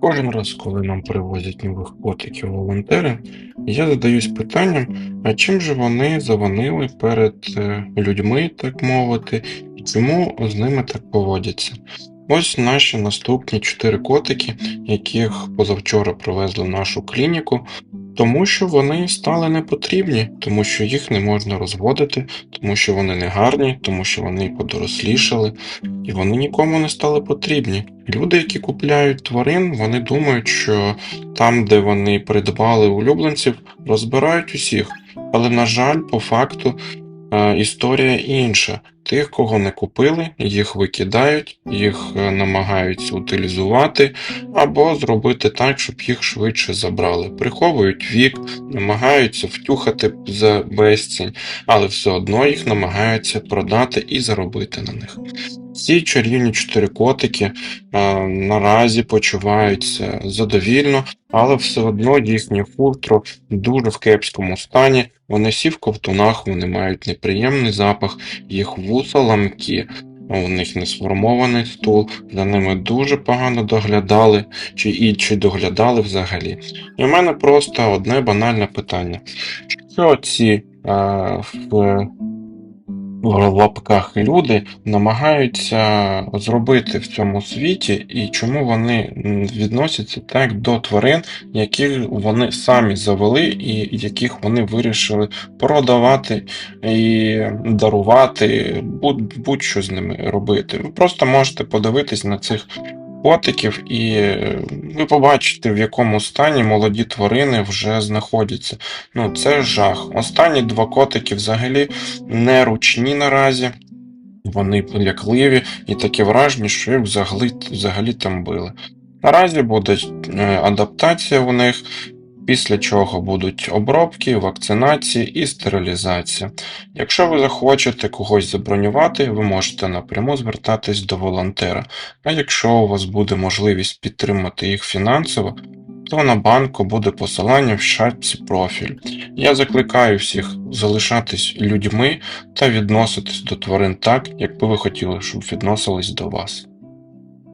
Кожен раз, коли нам привозять нових котиків волонтери, я задаюсь питанням, а чим же вони завинили перед е, людьми, так мовити, і чому з ними так поводяться? Ось наші наступні чотири котики, яких позавчора привезли в нашу клініку, тому що вони стали непотрібні, тому що їх не можна розводити, тому що вони не гарні, тому що вони подорослішали, і вони нікому не стали потрібні. Люди, які купляють тварин, вони думають, що там, де вони придбали улюбленців, розбирають усіх. Але, на жаль, по факту е, історія інша. Тих, кого не купили, їх викидають, їх е, намагаються утилізувати або зробити так, щоб їх швидше забрали. Приховують вік, намагаються втюхати за безцінь, але все одно їх намагаються продати і заробити на них. Ці чарівні чотири котики е, наразі почуваються задовільно, але все одно їхнє футро дуже в кепському стані. Вони всі в ковтунах, вони мають неприємний запах, їх вуса ламкі. У них не сформований стул, за ними дуже погано доглядали, чи і чи доглядали взагалі. І в мене просто одне банальне питання: що ці е, в в лапках люди намагаються зробити в цьому світі, і чому вони відносяться так до тварин, яких вони самі завели, і яких вони вирішили продавати і дарувати, будь- будь-що з ними робити. Ви просто можете подивитись на цих котиків, і е, ви побачите, в якому стані молоді тварини вже знаходяться. Ну, це жах. Останні два котики взагалі не ручні наразі. Вони лякливі і таке враження, що їх взагалі, взагалі там били. Наразі буде е, адаптація у них, після чого будуть обробки, вакцинації і стерилізація. Якщо ви захочете когось забронювати, ви можете напряму звертатись до волонтера. А якщо у вас буде можливість підтримати їх фінансово, то на банку буде посилання в шапці профіль. Я закликаю всіх залишатись людьми та відноситись до тварин так, як би ви хотіли, щоб відносились до вас.